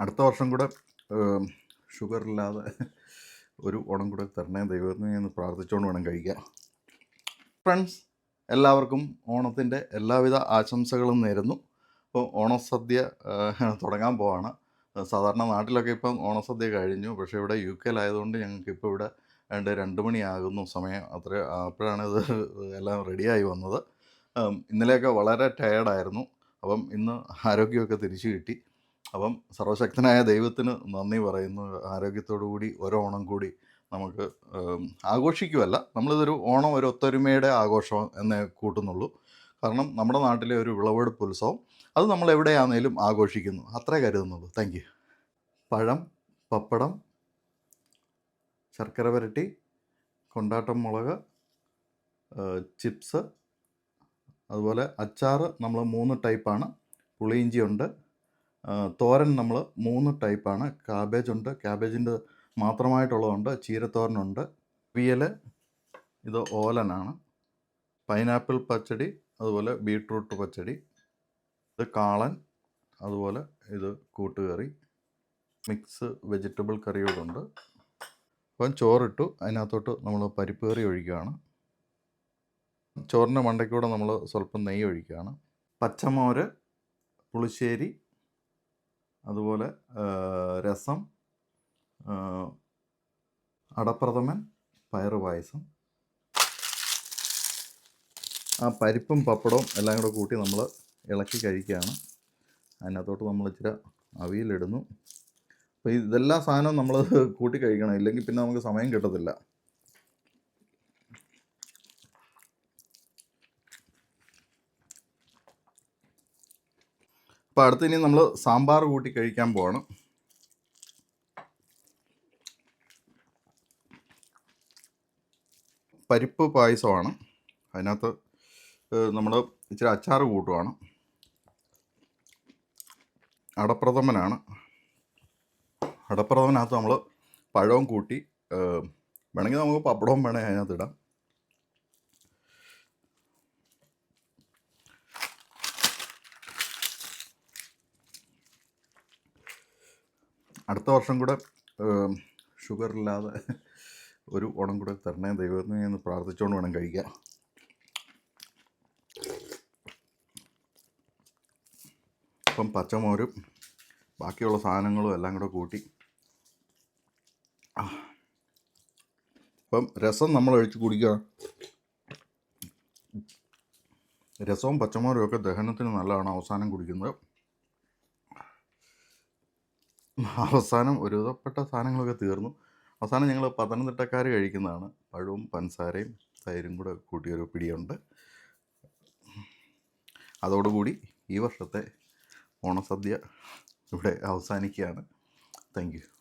അടുത്ത വർഷം കൂടെ ഷുഗർ ഇല്ലാതെ ഒരു ഓണം കൂടെ തരണേ ദൈവത്തിന് എന്ന് പ്രാർത്ഥിച്ചുകൊണ്ട് വേണം കഴിക്കാം ഫ്രണ്ട്സ് എല്ലാവർക്കും ഓണത്തിന്റെ എല്ലാവിധ ആശംസകളും നേരുന്നു. ഇപ്പോൾ ഓണസദ്യ തുടങ്ങാൻ പോവാണ്. സാധാരണ നാട്ടിലൊക്കെ ഇപ്പം ഓണസദ്യ കഴിഞ്ഞു. പക്ഷേ ഇവിടെ യു കെയിലായതുകൊണ്ട് ഞങ്ങൾക്ക് ഇപ്പോൾ ഇവിടെ രണ്ട് രണ്ട് മണിയാകുന്നു സമയം. അത്ര അപ്പോഴാണ് ഇത് എല്ലാം റെഡിയായി വന്നത്. ഇന്നലെയൊക്കെ വളരെ ടയേർഡായിരുന്നു അപ്പം ഇന്ന് ആരോഗ്യമൊക്കെ തിരിച്ചു കിട്ടി. അപ്പം സർവശക്തനായ ദൈവത്തിന് നന്ദി പറയുന്നു. ആരോഗ്യത്തോടു കൂടി ഒരു ഓണം കൂടി നമുക്ക് ആഘോഷിക്കുമല്ല നമ്മളിതൊരു ഓണം ഒരു ഒത്തൊരുമയുടെ ആഘോഷം എന്നേ കൂട്ടുന്നുള്ളൂ. കാരണം നമ്മുടെ നാട്ടിലെ ഒരു വിളവെടുപ്പ് ഉത്സവം അത് നമ്മൾ എവിടെയാണെങ്കിലും ആഘോഷിക്കുന്നു. അത്രേ കരുതുന്നുള്ളൂ. താങ്ക് പഴം പപ്പടം ശർക്കര വരട്ടി കൊണ്ടാട്ടം മുളക് ചിപ്സ് അതുപോലെ അച്ചാറ് നമ്മൾ മൂന്ന് ടൈപ്പാണ് പുളിയിഞ്ചി ഉണ്ട് ഏഹ് തോരൻ നമ്മൾ മൂന്ന് ടൈപ്പാണ്. കാബേജ് ഉണ്ട്. ക്യാബേജിന്റെ മാത്രമായിട്ടുള്ളതുണ്ട്. ചീരത്തോരനുണ്ട്. വിയൽ ഇത് ഓലനാണ്. പൈനാപ്പിൾ പച്ചടി അതുപോലെ ബീട്രൂട്ട് പച്ചടി ഇത് കാളൻ അതുപോലെ ഇത് കൂട്ടുകറി മിക്സ് വെജിറ്റബിൾ കറിയോടുണ്ട് അപ്പം ചോറിട്ടു അതിനകത്തോട്ട് നമ്മൾ പരിപ്പ് കറി ഒഴിക്കുകയാണ്. ചോറിന്റെ മണ്ടയ്ക്കൂടെ നമ്മൾ സ്വല്പം നെയ്യ് ഒഴിക്കുകയാണ്. പച്ചമോര് പുളിശ്ശേരി അതുപോലെ രസം അടപ്രഥമൻ പയറ് പായസം. ആ പരിപ്പും പപ്പടവും എല്ലാം കൂടെ കൂട്ടി നമ്മൾ ഇളക്കി കഴിക്കുകയാണ്. അതിനകത്തോട്ട് നമ്മൾ ഇച്ചിരി അവിയലിടുന്നു. അപ്പോൾ ഇതെല്ലാ സാധനവും നമ്മൾ കൂട്ടി കഴിക്കണം. ഇല്ലെങ്കിൽ പിന്നെ നമുക്ക് സമയം കിട്ടത്തില്ല. അപ്പോൾ അടുത്ത് ഇനി നമ്മൾ സാമ്പാർ കൂട്ടി കഴിക്കാൻ പോവാണ്. പരിപ്പ് പായസമാണ്. അതിനകത്ത് നമ്മൾ ഇച്ചിരി അച്ചാർ കൂട്ടുവാണ്. അടപ്രഥമനാണ്. അടപ്രഥമനകത്ത് നമ്മൾ പഴവും കൂട്ടി വേണമെങ്കിൽ നമുക്ക് പപ്പടവും വേണേൽ അതിനകത്ത് ഇടാം. അടുത്ത വർഷം കൂടെ ഷുഗർ ഇല്ലാതെ ഒരു ഓണം കൂടെ തരണേ ദൈവത്തിന് എന്ന് പ്രാർത്ഥിച്ചുകൊണ്ട് വേണം കഴിക്കാം അപ്പം പച്ചമോരും ബാക്കിയുള്ള സാധനങ്ങളും എല്ലാം കൂടെ കൂട്ടി. അപ്പം രസം നമ്മൾ ഒഴിച്ച് കുടിക്കുക. രസവും പച്ചമോരും ഒക്കെ ദഹനത്തിന് നല്ലതാണ്. അവസാനം കുടിക്കുന്നത്. അവസാനം ഒരുവിധപ്പെട്ട സാധനങ്ങളൊക്കെ തീർന്നു. അവസാനം ഞങ്ങൾ പത്തനംതിട്ടക്കാർ കഴിക്കുന്നതാണ്. പഴവും പഞ്ചസാരയും തൈരും കൂടെ കൂട്ടിയൊരു പിടിയുണ്ട്. അതോടുകൂടി ഈ വർഷത്തെ ഓണസദ്യ ഇവിടെ അവസാനിക്കുകയാണ്. Thank you.